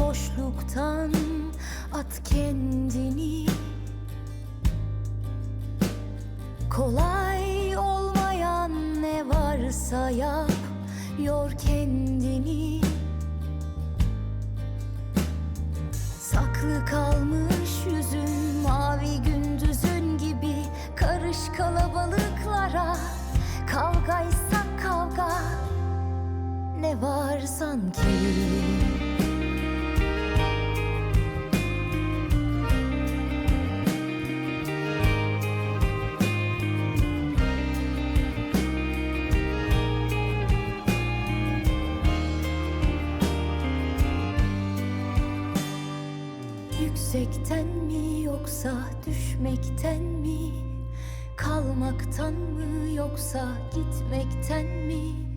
kalmaktan at kendini. Kolay olmayan ne varsa yap yor kendini. Saklı kalmış yüzün mavi gündüzün gibi Karış kalabalıklara Kavgaysa kavga. Ne var sanki Yüksekten mi yoksa düşmekten mi? Kalmaktan mı yoksa gitmekten mi?